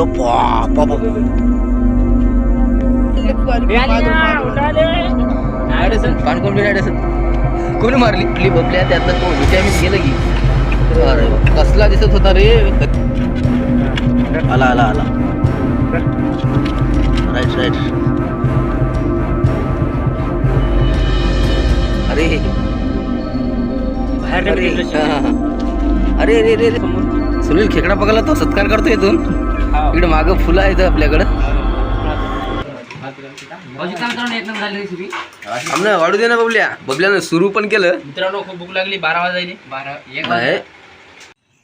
यो बाप बाप पाणकोंबडी ॲडिसन कोणी मारली? आपली बबल्या त्यातलं तो विटॅमिन गेलं की. अरे कसला दिसत होता रे. आला आला आला. राईट राईट अरे. अरे. अरे अरे अरे अरे. सुनील खेकडा पकडला तो सत्कार करतो इथून. इकडे माग फुलं आहेत आपल्याकडं. आमनं वाढू दे ना बबल्या. बबल्यानं सुरू पण केलं. मित्रांनो खूप भूक लागली. बारा वाजायले. बारा एक.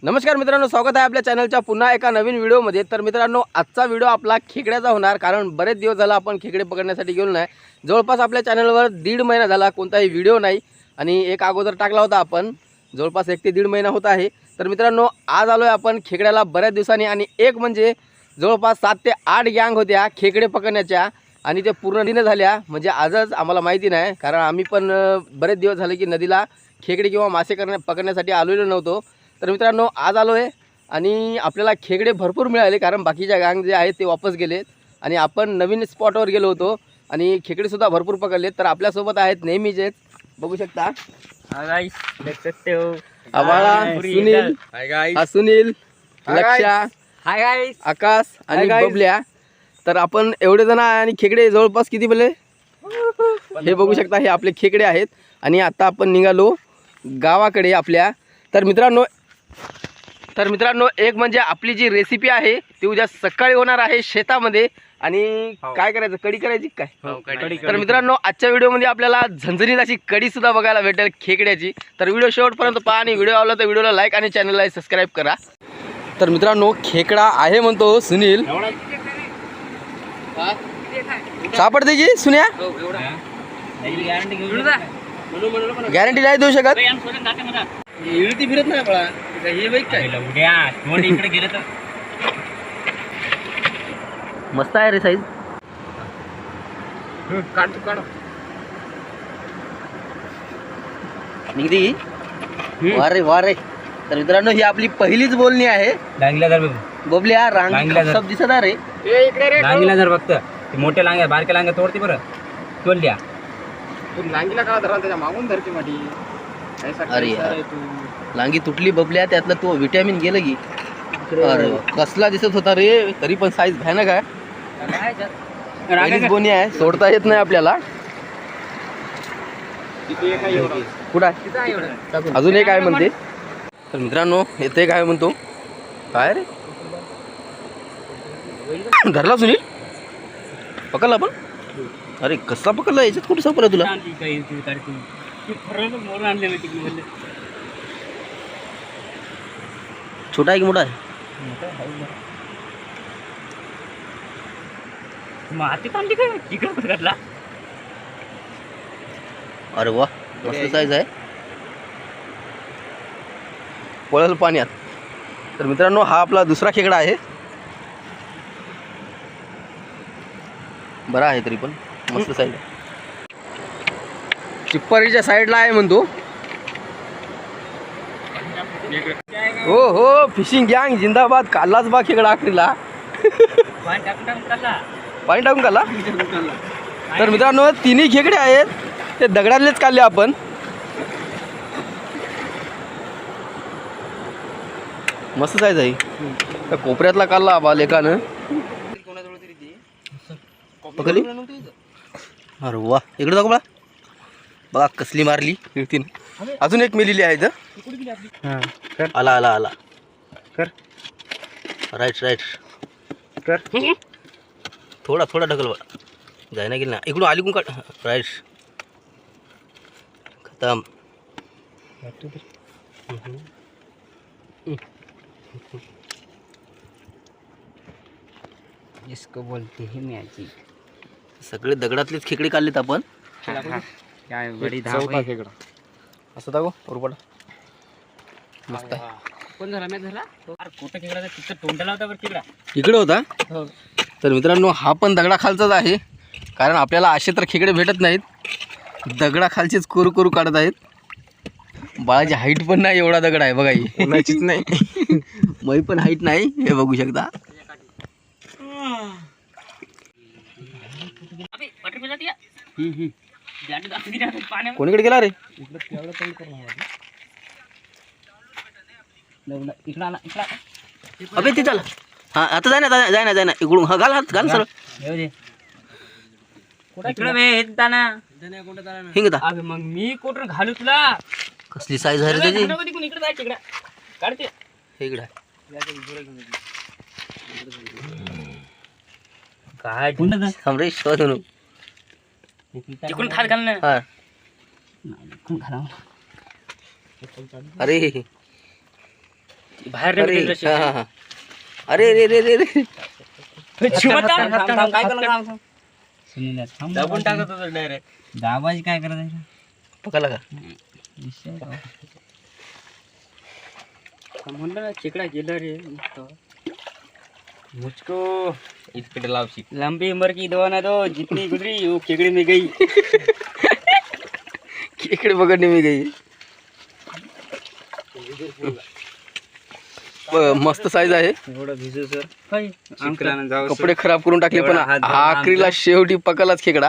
नमस्कार मित्रांनो स्वागत आहे आपल्या चॅनलच्या पुन्हा एका नवीन व्हिडिओमध्ये. तर मित्रांनो आजचा व्हिडिओ आपला खेकड्याचा होणार कारण बरेच दिवस झाला आपण खेकडे पकडण्यासाठी गेलो नाही. जवळपास आपल्या चॅनलवर दीड महिना झाला कोणताही व्हिडिओ नाही. आणि एक अगोदर टाकला होता आपण. जवळपास एक ते दीड महिना होत आहे. तर मित्रांनो आज आलो आहे आपण खेकड्याला बऱ्याच दिवसांनी आणि एक म्हणजे जवळपास सात ते आठ गँग होत्या खेकडे पकडण्याच्या आणि ते पूर्ण दिनं झाल्या. म्हणजे आजच आम्हाला माहिती नाही कारण आम्ही पण बरेच दिवस झाले की नदीला खेकडे किंवा मासे करण्या पकडण्यासाठी आलेलो नव्हतो. तर मित्रांनो आज आलो आहे आणि आपल्याला खेकडे भरपूर मिळाले कारण बाकीच्या गँग जे आहेत ते वापस गेलेत. आणि आपण नवीन स्पॉटवर गेलो होतो आणि खेकडेसुद्धा भरपूर पकडलेत. तर आपल्यासोबत आहेत नेहमीचेच. बघू शकता. देख सकते हो आवाळा सुनील. हा सुनील लक्षा हाय गाईस आकाश आणि. बबल्या. तर आपण एवढे जण आहे आणि खेकडे जवळपास किती बोलले हे बघू शकता हे आपले खेकडे आहेत. आणि आता आपण निघालो गावाकडे आपल्या. तर मित्रांनो तर मित्रांनो एक म्हणजे आपली जी रेसिपी आहे ती उद्या सकाळी होणार आहे शेतामध्ये. आणि हो. काय करायचं? कडी करायची काय? कढी, तर मित्रांनो आजच्या व्हिडिओमध्ये आपल्याला झणझणीत अशी कडी सुद्धा बघायला भेटेल खेकड्याची. तर व्हिडिओ शेवटपर्यंत पहा आणि व्हिडिओ आवडला तर व्हिडिओला लाईक आणि चॅनलला सबस्क्राईब करा. तर मित्रांनो खेकडा आहे म्हणतो सुनील. सापडते की सुन्या? गॅरंटी नाही देऊ शकत? फिरत नाही पळा हे बाईक काय. उद्या तोंड इकडे गेलं तर? मस्त आहे रे साईज काढ काढ. निघते की वा रे वा रे. तर मित्रांनो ही आपली पहिलीच बोलणी आहे. डांगीला जर रांग. सब दिसत आहे रे. डांगीला जर फक्त. ते मोठ्या लांग्या बारक्या लांग्या तोडते बरं. तोडल्या लांगीला काळा धरा त्याच्या मागून धरते माटी ऐसा अरे कैसा यार. रे तू? लांगी तुटली बबल्या त्यातलं तो विटॅमिन गेलं की. अरे कसला दिसत होता रे तरी पण साईज भयानक आहे. पहिलीच बोनी आहे सोडता येत नाही आपल्याला. आहे. कुठं आहे? अजून एक आहे म्हणते. तर मित्रांनो येते काय म्हणतो. काय रे? धरला सुनील? पकडला आपण अरे कसा पकडला? याच्यात कुठं सापडला तुला? छोटा आहे की मोठा आहे. माती पाणी काय? तिकडे पकडला अरे वा मस्त साईज आहे. पळल पाण्यात. तर मित्रांनो हा आपला दुसरा खेकडा आहे. बरा आहे तरी पण मस्त साईज आहे. चिप्पारीच्या साईडला आहे म्हणतो. हो हो फिशिंग गँग जिंदाबाद काढलाच बा खेकडा आखरीला. पाणी टाकून काढला काढला तर मित्रांनो तिन्ही खेकडे आहेत. ते दगडातलेच काढले आपण. मस्त साईज आहे. त्या कोपऱ्यातला काढला बा लेखानं पकडली? अरे वा. इकडे दाखव बा बघा कसली मारली. फिरतीन अजून एक मेलेली आहे इथं. आला आला आला. कर. राईट राईट कर. थोडा थोडा ढकल बा जाय ना गेली ना इकडून आली कोण काढ राईट खतम. इसको बोलते हैं मॅजिक सगळे दगडातलेच खेकडे काढलेत आपण. काय बडी चौथा खेकडा. असं दाखव उरपट मस्त आहे. कोण झाला? मॅच झाला? अरे कुठं खेकडा? तिथं तोंडाला होता बरं खेकडा इकडे होता? हो. तर मित्रांनो हा पण दगडाखालचाच आहे. कारण आपल्याला असे तर खेकडे भेटत नाहीत. दगडाखालचेच कुरू कुरू काढत आहेत. बाळाची हाईट पण नाही एवढा दगड आहे बघा ही. नाही. मै पण हाईट नाही हे बघू शकता. कोणीकडे गेला रे? इकडे ती अबे हा आता जाय ना जाय जाय ना जाय ना. इकडून हा घाल हात घाल सर इकडे बे येताना हिंगता. अबे मग मी कुठून घालू तुला? कसली साईज आहे रे त्याची? इकडे जायचं इकडे काढते. इकडे. काय थांब रे शोध म्हणू तिकडून खात घाल ना. हा. अरे. बाहेर हा, हा, हा. अरे रे रे रे रे दाबून टाकत होतो डायरेक्ट दाबाजी काय करायचं पकडला का म्हणलं ना खेकडा गेला रे मुझको इसके लावशी लंबी उम्र की दो ना दो जितनी गुजरी वो खेकड़े में गई. इकडे पकड़ने में गई. मस्त साईज आहे. कपडे खराब करून टाकले पण आखरीला शेवटी पकलाच खेकडा.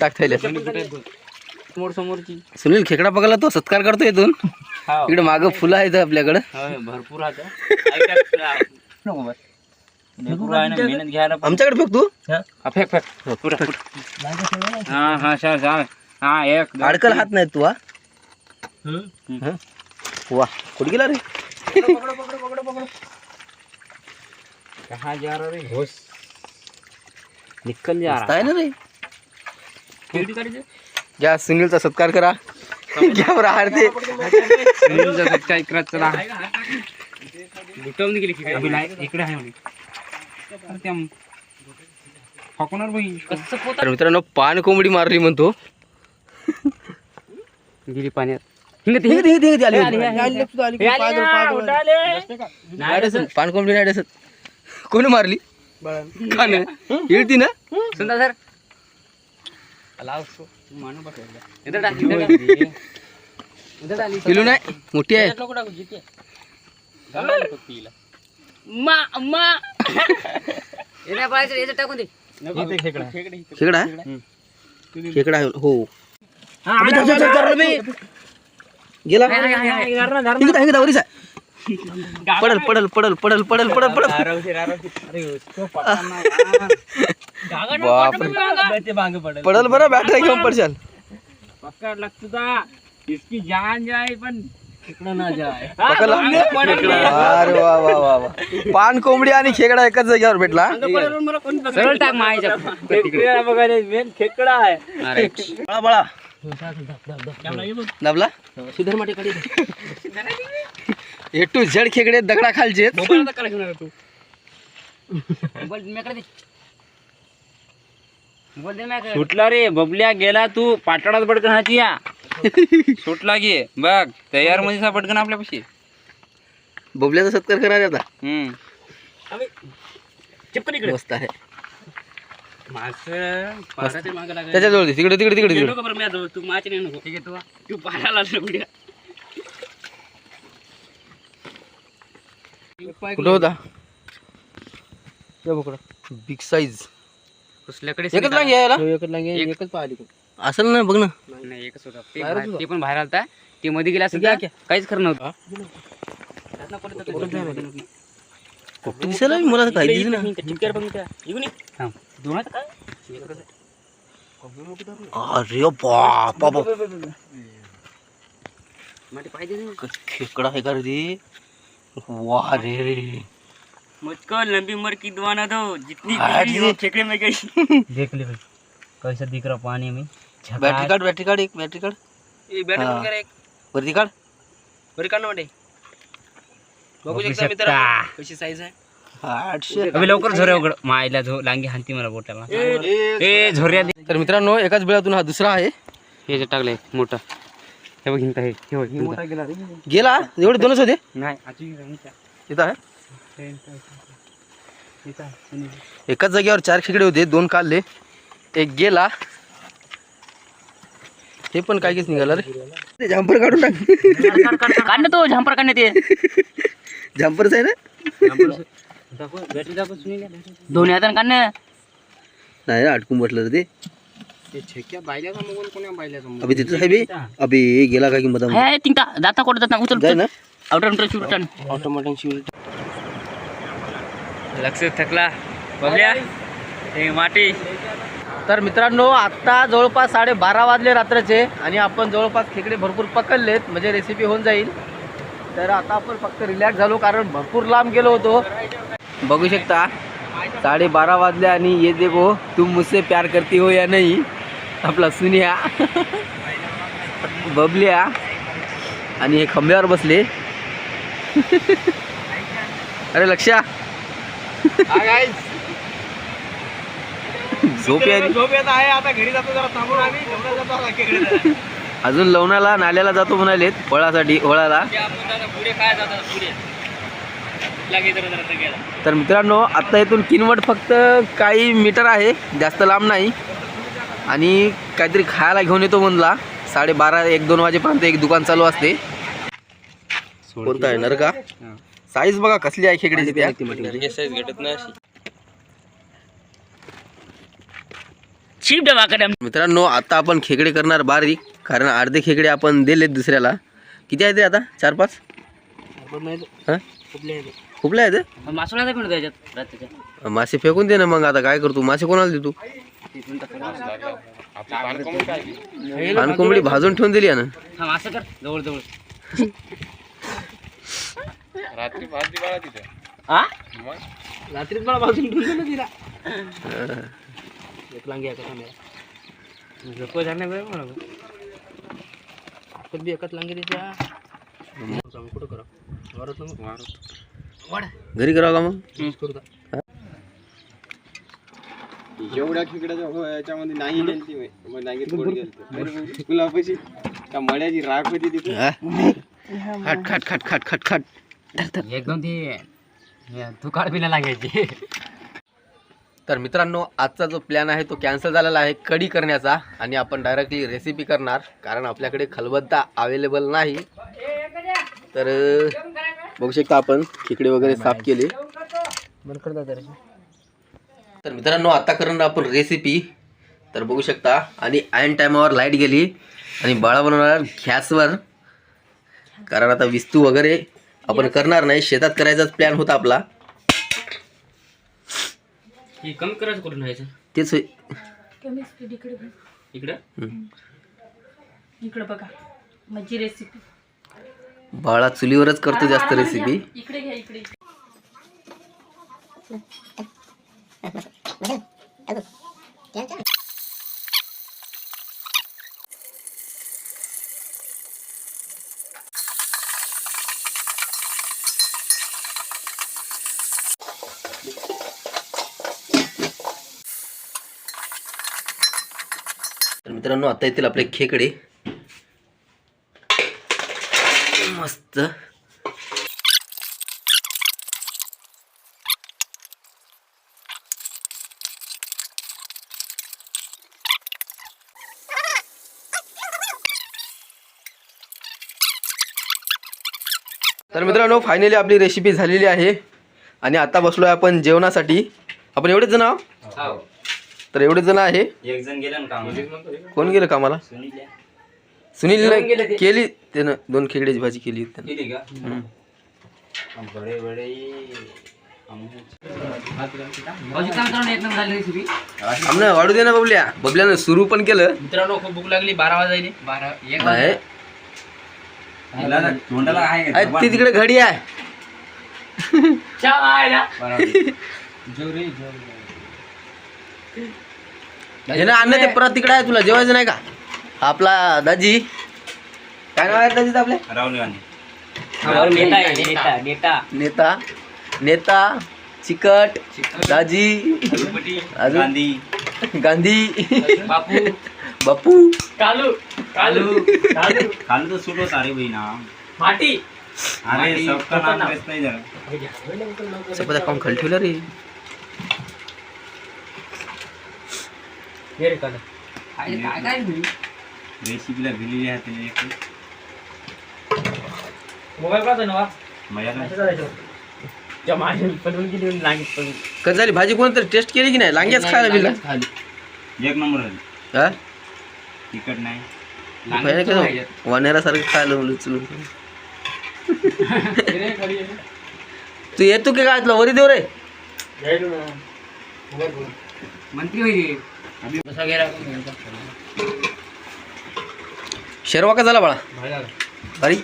टाक समोर समोरची सुनील खेकडा पकडला तो सत्कार करतो इथून. इकडे माग फुलं आहेत आपल्याकडे. भरपूर आमच्याकडे फेक तू. हा, फेक फेक. हा हा हा एक अडकल हात नाही तू हा. हं? वा कुठे गेला रे. कहाँ जा रहा रे? घोष निकल जा मस्त रहा. आहे ना रे. केवढी काढायची घ्या सुनीलचा सत्कार करा. घ्या बरं आरती. काय करत चला. गुटवून गेली इकडे इकडे आहे म्हणे. अरे त्या फाकणार बाई कसं पोत तर मित्रांनो पान कोंबडी मारली म्हणतो. गेली पाण्यात. हिंगत हिंगत, हिंगत, हिंगत, आली, आली, आली. आली, आली, आली, पाय धर, पाय धर. उठाले. नाही डसत, पान कोंबडी नाही डसत कोणी मारली का नाही हिळती ना सुंदर सर टाक, टाक. टाक, किलो नाही मोठी आहे. मा मा हे नाही पाहायचं, याच्यात टाकून दे नको. खेकडा. खेकडा आहे? हो हा, आला, मी. गेला. पडल पडल पडल पडल पडल पडल पडल. पडल बरं बॅटरी घेऊन पडशाल. पकड़ लगता था इसकी जान जाए पण खेकडा ना जाए पकडला अरे वा वा वा वा. पान कोंबडी आणि खेकडा एकाच जागेवर भेटला. सरळ टाक खेकडा बघायला मेन खेकडा आहे. बळा बळा. दाबला? ए टू झेड खेकडे दगडा खालचे सुटला रे बबल्या गेला तू. पाटणात पडकन हाची या. सुटला गे बघ तयारमध्ये पटकन आपल्यापाशी. बबल्याचा सत्कार आहे आता. हम्म. मस्त आहे. त्याच्याजवळ दे. तिकडे तिकडे तिकडे. तिकडे तू माझ्या नाही नको. ठीक आहे तू तू पाहायला. कुठं होता? बिग साईज कुसल्याकडे एकच लांगी याला. एकच पाहिली असेल ना बघ ना. नाही एकच होता. ते पण बाहेर आलता. ते मध्ये गेला असेल तर काहीच खरं नव्हतं. कुठं दिसायला मला तर काही दिसत ना चिमक्यावर बघ त्या. इकडून ये. थांब. दोनात काय? अरे बापा बाप माटी पाहिजे ना. खेकडा आहे का रे ते वा रे रे मुझको लंबी उम्र की दुआ ना दो जितनी हाँ, गुजरी ठीक वो है। खेकड़े में गई देख ले भाई कैसा दिख रहा पानी में बॅटरी कार्ड बॅटरी कार्ड एक बॅटरी कार्ड बैटरी हाँ. वगैरह एक वरती काढ बरी काढ ना बघू बघू शकता मित्रांनो कशी साईज आहे. आठशे अबे लवकर झोऱ्या उघड. मायला झो लांगी हानती मला बोटाला. ए झोऱ्या तर मित्रांनो एकाच बिळातून हा दुसरा आहे. हे टाकलंय मोठा. हे बघ हिंगता हे हे. गेला एवढे दोनच होते? नाही हे. एकाच जागेवर चार खेकडे होते दोन काढले. एक गेला. हे पण काय काहीच निघाला रे? झांपर काढून टाक काढ ना तो झांपर काढ ना ते झांपरच आहे ना? दोन्ही हाताने काढ ना. नाही अटकून बसलं रे ते. अभि तिथं आहे बे. अबे गेला का की मधा हे तिंका. दाता कोण जाता उचल जाय ना. आउटर उतर शूटन ऑटोमॅटिक लक्ष थकला बघल्या हे माटी. तर मित्रांनो आत्ता जवळपास साडेबारा वाजले रात्रीचे आणि आपण जवळपास खेकडे भरपूर पकडलेत. म्हणजे रेसिपी होऊन जाईल. तर आता आपण फक्त रिलॅक्स झालो कारण भरपूर लांब गेलो होतो. बघू शकता साडेबारा वाजले आणि ये देखो तुम मुझसे प्यार करती हो या नाही? आपला सुनिया बबल्या आणि हे खंब्यावर बसले. अरे लक्षा. झोप झोप येत आहे आता घरी जातो जरा थांबून आम्ही. जातो अजून लवणाला नाल्याला जातो म्हणालेत फळासाठी गेला तर मित्रांनो आत्ता इथून किनवट फक्त काही मीटर आहे जास्त लांब नाही. आणि काहीतरी खायला घेऊन येतो म्हणला. साडेबारा एक दोन वाजेपर्यंत एक दुकान चालू असते. कोणता आहे नर का साईज बघा कसली आहे खेकड्याची त्या. शिप डबा कडे मित्रांनो आता आपण खेकडे करणार बारीक. कारण अर्धे खेकडे आपण दिलेत दुसऱ्याला. किती आहेत रे आता? चार पाच? हा? खुपले आहेत? मासे फेकून दे ना मग आता काय करतो? मासे कोणाला देतो? कोंबडी भाजून ठेवून दिली आहे ना? हा हा. आपण बी एकच लांगी त्याच्या कुठं करा? वारत ना वाढ. घरी करावं का मग? करू का? खेकड्याच्या हो, याच्यामध्ये नाही गेलती मी. मग नाही गेली, थोडी गेलती. अरे भाऊ, तुला पैसे त्या मळ्याची राख होती तिथे. हा? खाट खाट खाट खाट खाट खाट. एकदम ती तू काळ बिना लागायची. तर मित्रांनो आजचा जो प्लॅन आहे तो कॅन्सल झालेला आहे कडी करण्याचा. आणि आपण डायरेक्टली रेसिपी करणार कारण आपल्याकडे खलबत्ता अवेलेबल नाही. तर बघू शकता आपण खेकडे वगैरे साफ केले. तर मित्रांनो आता करणार आपण रेसिपी तर बघू शकता आणि ऐन टायमावर लाइट गेली. आणि बाळा बनवणार गॅसवर कारण आता विस्तू वगैरे आपण करणार नाही. शेतात करायचाच प्लॅन होता आपला. हे कमी करायचं कुठून तेच. इकडं बघा. माझी रेसिपी बाळा चुलीवरच करतो जास्त रेसिपी इकडे घ्या इकडे. मित्रांनो आता येतील आपले खेकडे. मस्त. तर मित्रांनो फायनली आपली रेसिपी झालेली आहे. आणि आता बसलो आहे आपण जेवणासाठी. आपण एवढेच जण आहोत? हो. तर एवढेच जण आहे? एक जण गेला ना काम कोण गेलं कामाला? सुनील केली त्यानं दोन खेकड्याची भाजी केली त्यानं. किती का? हम्म. बडे बडे. एक नंबर झाली रेसिपी आमनं वाढू दे ना बबल्या. बबल्यानं सुरू पण केलं. मित्रांनो खूप भूक लागली. बारा वाजायली. बारा एक तोंडाला आहे ती तिकडे घडी आहे. हे ना अन्न ते परत तिकडे आहे तुला जेवायचं नाही का? आपला दाजी. काय नाव आहे दाजीचं आपल्या राहुल गांधी. नेता आहे, नेता नेता. नेता नेता चिकट दाजी. अजून? गांधी. बापू. बापू. कालू. कालू. कालू. खाली तो सूट होता रे भाई नाम माटी. अरे सबका नाम नाही जरा. चपात्या खाऊन खाली ठेवलं रे? हे रे कालू काय काय काय रेसिपीला दिलेली आहे त्याने एक. मोबाईल पाहतो ना मजा नाही. जायचं त्या माझ्या पडून गेली लागत पडून. कसं झाली? भाजी कोणतरी टेस्ट केली की नाही? लांग्याच खायला बिला एक नंबर झाली. हा? तिखट नाही. पाहिलं का वानेरासारखं खायला मुलं चुलून तू येतो की काय तुला वरी देऊ रे. मंत्री होईल शेरवा का झाला बाळा? अरे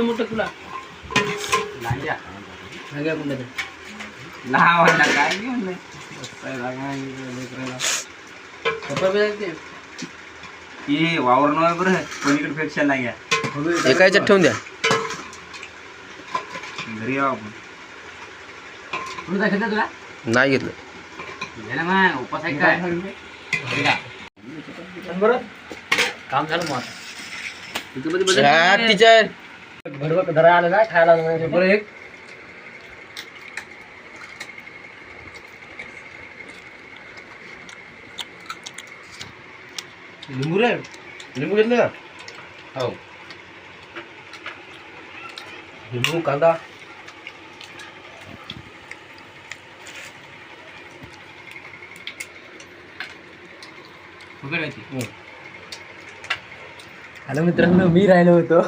मोठं तुला. लहान काय नाही हे वावर नव्हे बरं. कोणीकडे पेक्षा नाही घ्या. एका याच्यात ठेवून द्या. घरी यावं आपण. तुला? नाही घेतलं. उपास आहे काय? हे काम झालं मग आता. भरवत धरा आलं ना खायला बरं एक लिंबू रे लिंबू घेतलं का हो लिंबू कांदा होती हॅलो मित्रांनो मी राहिलो होतो.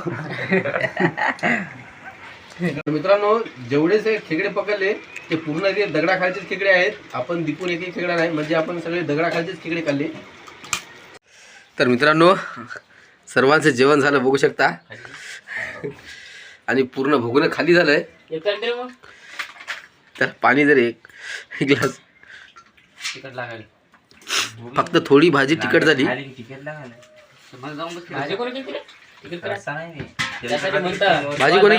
तर मित्रांनो जेवढेचे खेकडे पकडले ते पूर्ण ते दगडाखालचेच खेकडे आहेत आपण दिपून एक खेकडा नाही म्हणजे आपण सगळे दगडाखालचेच खेकडे काढले तर मित्रांनो सर्वांचं जेवण झालं बघू शकता. आणि पूर्ण भोगणं खाली झालंय. तर पाणी जर एक ग्लास तिकट लागायला. फक्त थोडी भाजी तिखट झाली. भाजी कोणी केली? करा. त्यासाठी म्हणतात भाजी कोणी